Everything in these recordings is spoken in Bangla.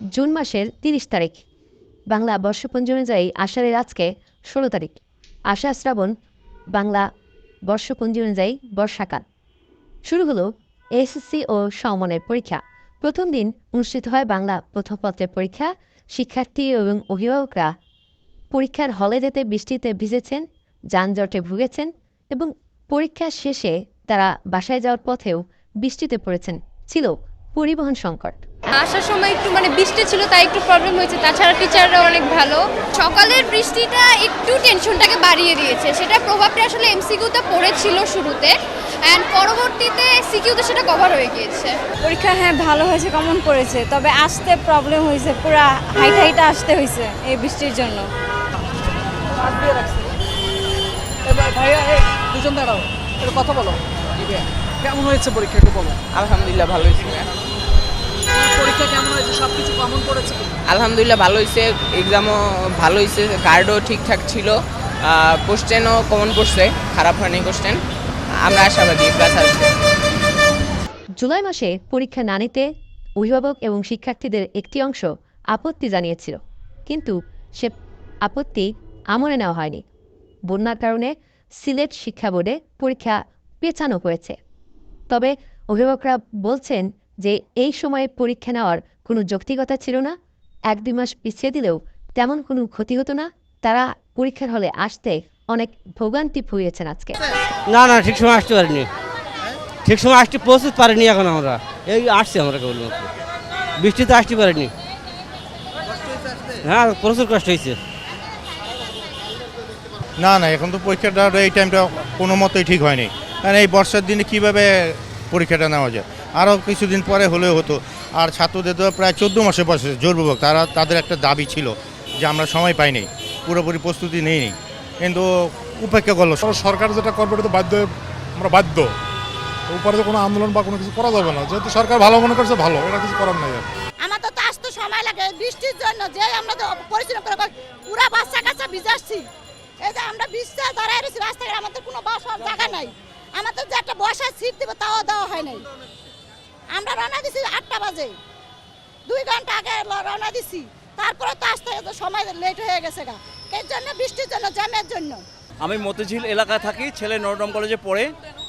জুন মাসের তিরিশ তারিখ। বাংলা বর্ষপঞ্জি অনুযায়ী আষাঢ়ের আজকে ষোলো তারিখ। আষাঢ় শ্রাবণ বাংলা বর্ষপঞ্জি অনুযায়ী বর্ষাকাল। শুরু হলো এসএসসি ও সমনের পরীক্ষা। প্রথম দিন অনুষ্ঠিত হয় বাংলা প্রথমপত্রের পরীক্ষা। শিক্ষার্থী এবং অভিভাবকরা পরীক্ষার হলে যেতে বৃষ্টিতে ভিজেছেন, যানজটে ভুগেছেন এবং পরীক্ষা শেষে তারা বাসায় যাওয়ার পথেও বৃষ্টিতে পড়েছেন। ছিল পরিবহন সংকট। আসার সময় একটু মানে বৃষ্টি ছিল তাই একটু প্রবলেম হয়েছে। তাছাড়া টিচাররা অনেক ভালো। সকালের বৃষ্টিটা একটু টেনশনটাকে বাড়িয়ে দিয়েছে। সেটা প্রভাবটা আসলে এমসিকিউতে পড়েছিল শুরুতে। অ্যান্ড পরবর্তীতে সিকিউতে সেটা কভার হয়ে গিয়েছে। পরীক্ষা হ্যাঁ ভালো হয়েছে কমন পড়েছে। তবে আসতে প্রবলেম হয়েছে পুরো হাইট হাইটা আসতে হয়েছে এই বৃষ্টির জন্য। এবার ভাইয়া দুজন দাঁড়াও কথা বলো। কেমন হয়েছে পরীক্ষা একটু বলো। আলহামদুলিল্লাহ ভালো হয়েছে পরীক্ষা কেমন হয়েছে? সব কিছু কমন পড়েছে আলহামদুলিল্লাহ ভালো হয়েছে এক্সামও ভালো হয়েছে গার্ডও ঠিকঠাক ছিল কোশ্চেনও কমন পড়ছে খারাপ হয়নি কোশ্চেন আমরা আশাবাদী প্লাস আসবে জুলাই মাসে পরীক্ষা না নিতে অভিভাবক এবং শিক্ষার্থীদের একটি অংশ আপত্তি জানিয়েছিল। কিন্তু সে আপত্তি আমলে নেওয়া হয়নি। বন্যার কারণে সিলেট শিক্ষা বোর্ডে পরীক্ষা পেছানো হয়েছে। তবে অভিভাবকরা বলছেন যে এই সময়ে পরীক্ষা নেওয়ার কোনো যৌক্তিকতা ছিল না। এক দুই মাস পিছিয়ে দিলেও তেমন কোনো ক্ষতি হতো না। তারা পরীক্ষার হলে আসতে অনেক ভোগান্তি ভুগিয়েছেন আজকে। না না ঠিক সময় আসতে পারিনি। ঠিক সময় আসতে পৌঁছতে পারিনি এখন আমরা। এই আসছি আমরা কেবলমাত্র বৃষ্টিতে আসতে পারিনি। হ্যাঁ প্রচুর কষ্ট হয়েছে। না না এখন তো পরীক্ষাটা এই টাইমটা কোনো মতেই ঠিক হয়নি। কারণ এই বর্ষার দিনে কীভাবে পরীক্ষাটা নেওয়া যায়? আরও কিছুদিন পরে হলেও হতো। আর ছাত্রদের তো প্রায় চোদ্দ মাসে বসে জোরপূর্বক। তারা তাদের একটা দাবি ছিল যে আমরা সময় পাইনি পুরোপুরি প্রস্তুতি নেইনি কিন্তু উপেক্ষা করল সরকার যেটা করবে এটা তো বাধ্য হয়ে আমরা বাধ্য। উপরে তো কোনো আন্দোলন বা কোনো কিছু করা যাবে না। যেহেতু সরকার ভালো মনে করছে ভালো এটা কিছু করার নাই আর। আমাদের তো আসতে সময় লাগে বৃষ্টির জন্য যে আমরা তো পরিশ্রম করে করে পুরা বাচ্চা কাচ্চা ভিজাচ্ছি এই যে আমরা বৃষ্টি দাঁড়ায় রয়েছি রাস্তাঘাটে আমাদের কোনো বাসার জায়গা নাই। আমাদের যে একটা বসার সিট দেবো, তাও দেওয়া হয় নাই। আমরা রওনা দিছি আটটা বাজে। দুই ঘণ্টা আগে রওনা দিছি। তারপরে তো আসতে সময় লেট হয়ে গেছে গা। এর জন্য বৃষ্টির জন্য, জ্যামের জন্য। আমি মতিঝিল এলাকায় থাকি, ছেলে নরডম কলেজে পড়ে।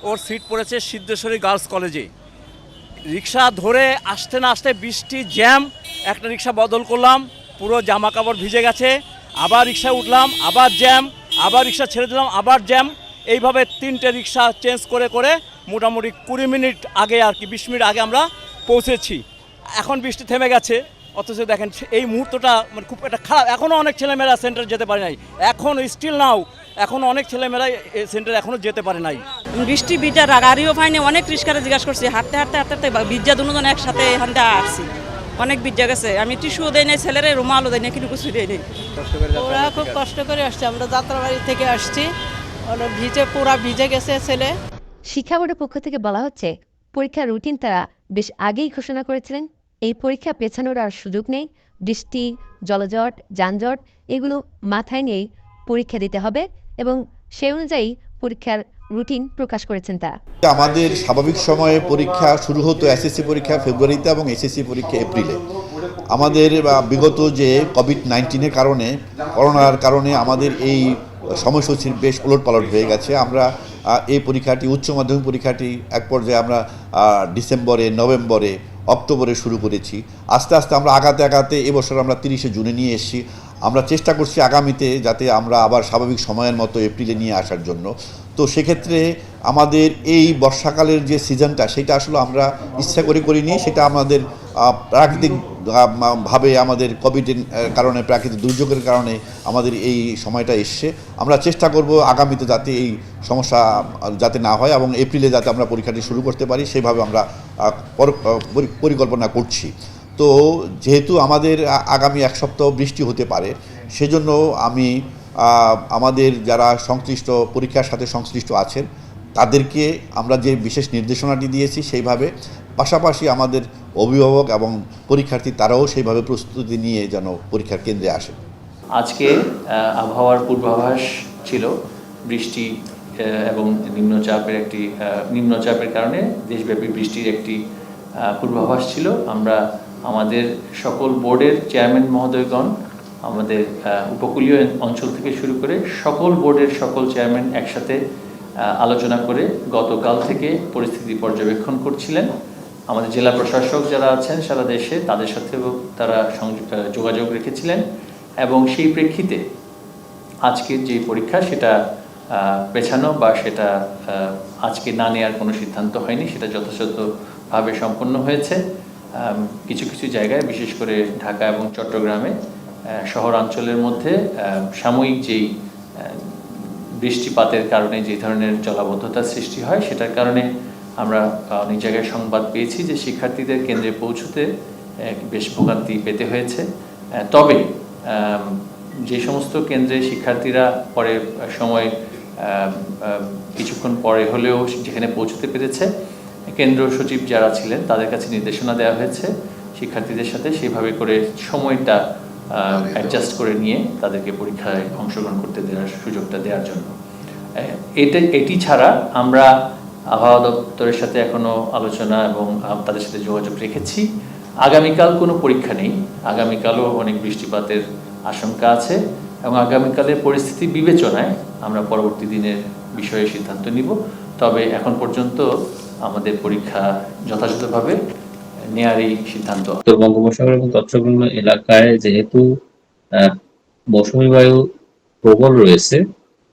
ওর সিট পড়েছে সিদ্ধেশ্বরী গার্লস কলেজে রিক্সা ধরে আসতে না আসতে বৃষ্টি, জ্যাম, একটা রিক্সা বদল করলাম, পুরো জামা কাপড় ভিজে গেছে। আবার রিক্সা উঠলাম, আবার জ্যাম, আবার রিক্সা ছেড়ে দিলাম, আবার জ্যাম। এইভাবে তিনটে রিক্সা চেঞ্জ করে করে মোটামুটি কুড়ি মিনিট আগে আর কি বিশ মিনিট আগে আমরা পৌঁছেছি। এখন বৃষ্টি থেমে গেছে অথচ দেখেন এই মুহূর্তটা মানে খুব একটা খারাপ। এখনও অনেক ছেলেমেয়েরা সেন্টার যেতে পারে নাই। এখন স্টিল নাও এখনও অনেক ছেলেমেয়েরা সেন্টার এখনও যেতে পারে নাই। বৃষ্টি বিটার গাড়িও পাইনি অনেক রিক্সারে জিজ্ঞাসা করছি হাঁটতে হাঁটতে হাঁটতে হাঁটতে বিদ্যা দুজন একসাথে এখান থেকে আসছি। অনেক বিদ্যা গেছে। আমি টিস্যুও দেয় নাই ছেলেরে রুমালও দেয় নাই কিন্তু কিছু দেয় নাই। ওরা খুব কষ্ট করে আসছে আমরা যাত্রাবাড়ি থেকে আসছি। ওরা ভিজে পুরা ভিজে গেছে ছেলে। শিক্ষা বোর্ডের পক্ষ থেকে বলা হচ্ছে পরীক্ষার রুটিন তারা বেশ আগেই ঘোষণা করেছিলেন। এই পরীক্ষা পেছানোর আর সুযোগ নেই। বৃষ্টি জলজট যানজট এগুলো মাথায় নিয়েই পরীক্ষা দিতে হবে এবং সেই অনুযায়ী পরীক্ষার রুটিন প্রকাশ করেছেন তারা। আমাদের স্বাভাবিক সময়ে পরীক্ষা শুরু হতো এসএসসি পরীক্ষা ফেব্রুয়ারিতে এবং এসএসসি পরীক্ষা এপ্রিলে। আমাদের বিগত যে কোভিড নাইন্টিনের কারণে করোনার কারণে আমাদের এই সময়সূচির বেশ ওলটপালট হয়ে গেছে। আমরা এই পরীক্ষাটি, উচ্চ মাধ্যমিক পরীক্ষাটি এক পর্যায়ে আমরা ডিসেম্বরে, নভেম্বরে, অক্টোবরে শুরু করেছি। আস্তে আস্তে আমরা আগাতে আগাতে এবছর আমরা তিরিশে জুনে নিয়ে এসেছি। আমরা চেষ্টা করছি আগামীতে যাতে আমরা আবার স্বাভাবিক সময়ের মতো এপ্রিলে নিয়ে আসার জন্য। তো সেক্ষেত্রে আমাদের এই বর্ষাকালের যে সিজনটা, সেটা আসলে আমরা ইচ্ছা করে করিনি। সেটা আমাদের প্রাকৃতিক ভাবে আমাদের কোভিডের কারণে, প্রাকৃতিক দুর্যোগের কারণে আমাদের এই সময়টা এসছে। আমরা চেষ্টা করব আগামীতে যাতে এই সমস্যা যাতে না হয় এবং এপ্রিলে যাতে আমরা পরীক্ষাটি শুরু করতে পারি, সেভাবে আমরা পরিকল্পনা করছি। তো যেহেতু আমাদের আগামী এক সপ্তাহ বৃষ্টি হতে পারে, সেজন্য আমি আমাদের যারা সংশ্লিষ্ট, পরীক্ষার সাথে সংশ্লিষ্ট আছেন, তাদেরকে আমরা যে বিশেষ নির্দেশনাটি দিয়েছি, সেইভাবে পাশাপাশি আমাদের অভিভাবক এবং পরীক্ষার্থী তারাও সেইভাবে প্রস্তুতি নিয়ে যেন পরীক্ষার কেন্দ্রে আসে। আজকে আবহাওয়ার পূর্বাভাস ছিল বৃষ্টি এবং নিম্নচাপের একটি নিম্নচাপের কারণে দেশব্যাপী বৃষ্টির একটি পূর্বাভাস ছিল। আমরা আমাদের সকল বোর্ডের চেয়ারম্যান মহোদয়গণ, আমাদের উপকূলীয় অঞ্চল থেকে শুরু করে সকল বোর্ডের সকল চেয়ারম্যান একসাথে আলোচনা করে গতকাল থেকে পরিস্থিতি পর্যবেক্ষণ করছিলেন। আমাদের জেলা প্রশাসক যারা আছেন সারা দেশে, তাদের সাথেও তারা যোগাযোগ রেখেছিলেন এবং সেই প্রেক্ষিতে আজকের যে পরীক্ষা সেটা পেছানো বা সেটা আজকে না নেওয়ার কোনো সিদ্ধান্ত হয়নি, সেটা যথাযথভাবে সম্পন্ন হয়েছে। কিছু কিছু জায়গায়, বিশেষ করে ঢাকা এবং চট্টগ্রামে শহরাঞ্চলের মধ্যে সাময়িক যেই বৃষ্টিপাতের কারণে যে ধরনের জলাবদ্ধতার সৃষ্টি হয়, সেটার কারণে আমরা অনেক জায়গায় সংবাদ পেয়েছি যে শিক্ষার্থীদের কেন্দ্রে পৌঁছতে বেশ ভোগান্তি পেতে হয়েছে। তবে যে সমস্ত কেন্দ্রে শিক্ষার্থীরা পরে সময় কিছুক্ষণ পরে হলেও যেখানে পৌঁছতে পেরেছে কেন্দ্র সচিব যারা ছিলেন তাদের কাছে নির্দেশনা দেওয়া হয়েছে শিক্ষার্থীদের সাথে সেভাবে করে সময়টা অ্যাডজাস্ট করে নিয়ে তাদেরকে পরীক্ষায় অংশগ্রহণ করতে দেওয়ার সুযোগটা দেওয়ার জন্য। এটা এটি ছাড়া আমরা আবহাওয়া দপ্তরের সাথে এখনও আলোচনা এবং তাদের সাথে যোগাযোগ রেখেছি। আগামীকাল কোনো পরীক্ষা নেই। আগামীকালও অনেক বৃষ্টিপাতের আশঙ্কা আছে এবং আগামীকালের পরিস্থিতি বিবেচনায় আমরা পরবর্তী দিনের বিষয়ে সিদ্ধান্ত নিব। তবে এখন পর্যন্ত আমাদের পরীক্ষা যথাযথভাবে নেয়ারই সিদ্ধান্ত। বঙ্গোপসাগর এবং চট্টগ্রাম এলাকায় যেহেতু মৌসুমী বায়ু প্রবল রয়েছে,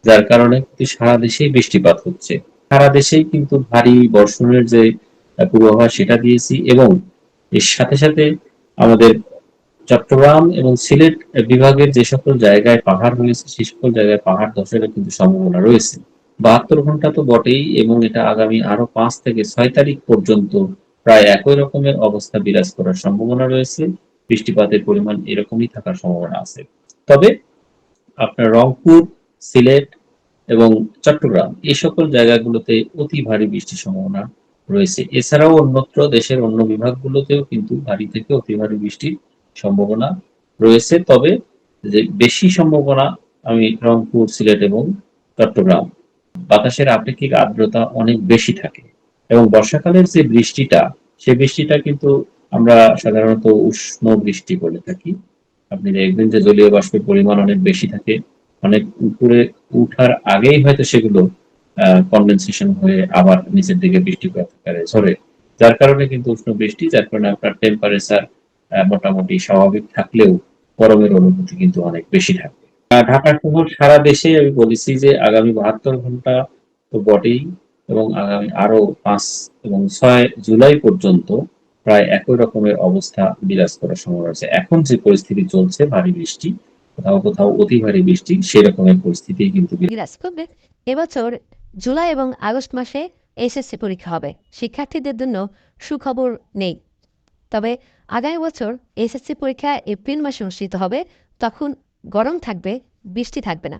যার কারণে সারা দেশেই বৃষ্টিপাত হচ্ছে। সারা দেশেই কিন্তু ভারী বর্ষণের যে পূর্বাভাস সেটা দিয়েছি এবং এর সাথে সাথে আমাদের চট্টগ্রাম এবং সিলেট বিভাগের যে সকল জায়গায় পাহাড় রয়েছে সেই সকল জায়গায় পাহাড় ধসের কিন্তু সম্ভাবনা রয়েছে। বাহাত্তর ঘণ্টা তো বটেই এবং এটা আগামী আরও পাঁচ থেকে ছয় তারিখ পর্যন্ত প্রায় একই রকমের অবস্থা বিরাজ করার সম্ভাবনা রয়েছে। বৃষ্টিপাতের পরিমাণ এরকমই থাকার সম্ভাবনা আছে। তবে আপনার রংপুর, সিলেট এবং চট্টগ্রাম। এই সকল জায়গাগুলোতে অতি ভারী বৃষ্টির সম্ভাবনা রয়েছে। এছাড়াও অন্যত্র দেশের অন্য বিভাগগুলোতেও কিন্তু ভারী থেকে অতি ভারী বৃষ্টির সম্ভাবনা রয়েছে। তবে যে বেশি সম্ভাবনা আমি রংপুর, সিলেট এবং চট্টগ্রাম। বাতাসের আপেক্ষিক আর্দ্রতা অনেক বেশি থাকে এবং বর্ষাকালের যে বৃষ্টিটা, সে বৃষ্টিটা কিন্তু আমরা সাধারণত উষ্ণ বৃষ্টি বলে থাকি। আপনি দেখবেন যে জলীয় বাষ্পের পরিমাণ অনেক বেশি থাকে। অনেক উপরে উঠার আগেই হয়তো সেগুলো কন্ডেনসেশন হয়ে আবার নিচের দিকে বৃষ্টিপাত আকারে ঝরে। যার কারণে কিন্তু উষ্ণ বৃষ্টি, যার কারণে আপনার টেম্পারেচার মোটামুটি স্বাভাবিক থাকলেও গরমের অনুভূতি কিন্তু অনেক বেশি থাকবে ঢাকা শহর সারা দেশে আমি বলেছি যে আগামী বাহাত্তর ঘণ্টা তো বটেই এবং আগামী আরও পাঁচ এবং ছয় জুলাই পর্যন্ত প্রায় একই রকমের অবস্থা বিরাজ করার সম্ভাবনা আছে। এখন যে পরিস্থিতি চলছে, ভারী বৃষ্টি কোথাও কোথাও অতি বৃষ্টি সেরকম রকমের পরিস্থিতি কিন্তু বিরাজ করবে এবছর জুলাই এবং আগস্ট মাসে এসএসসি পরীক্ষা হবে। শিক্ষার্থীদের জন্য সুখবর নেই। তবে আগামী বছর এসএসসি পরীক্ষা এপ্রিল মাসে অনুষ্ঠিত হবে। তখন গরম থাকবে, বৃষ্টি থাকবে না।